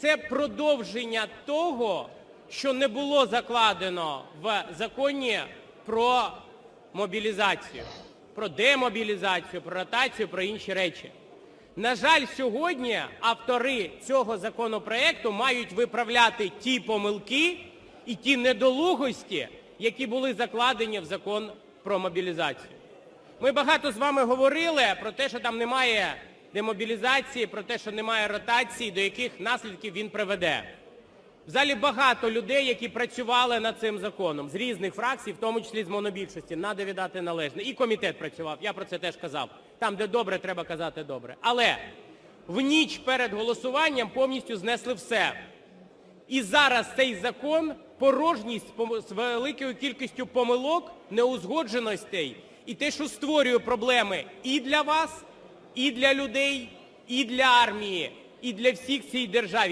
це продовження того, що не було закладено в Законі про мобілізацію, про демобілізацію, про ротацію, про інші речі. На жаль, сьогодні автори цього законопроекту мають виправляти ті помилки і ті недолугості, які були закладені в Закон про мобілізацію. Ми багато з вами говорили про те, що там немає демобілізації, про те, що немає ротації, до яких наслідків він приведе. В залі багато людей, які працювали над цим законом з різних фракцій, в тому числі з монобільшості. Надо віддати належне. І комітет працював, я про це теж казав. Там, де добре, треба казати добре. Але в ніч перед голосуванням повністю знесли все. І зараз цей закон порожність з великою кількістю помилок, неузгодженостей і те, що створює проблеми і для вас, і для людей, і для армії, і для всіх в цій державі.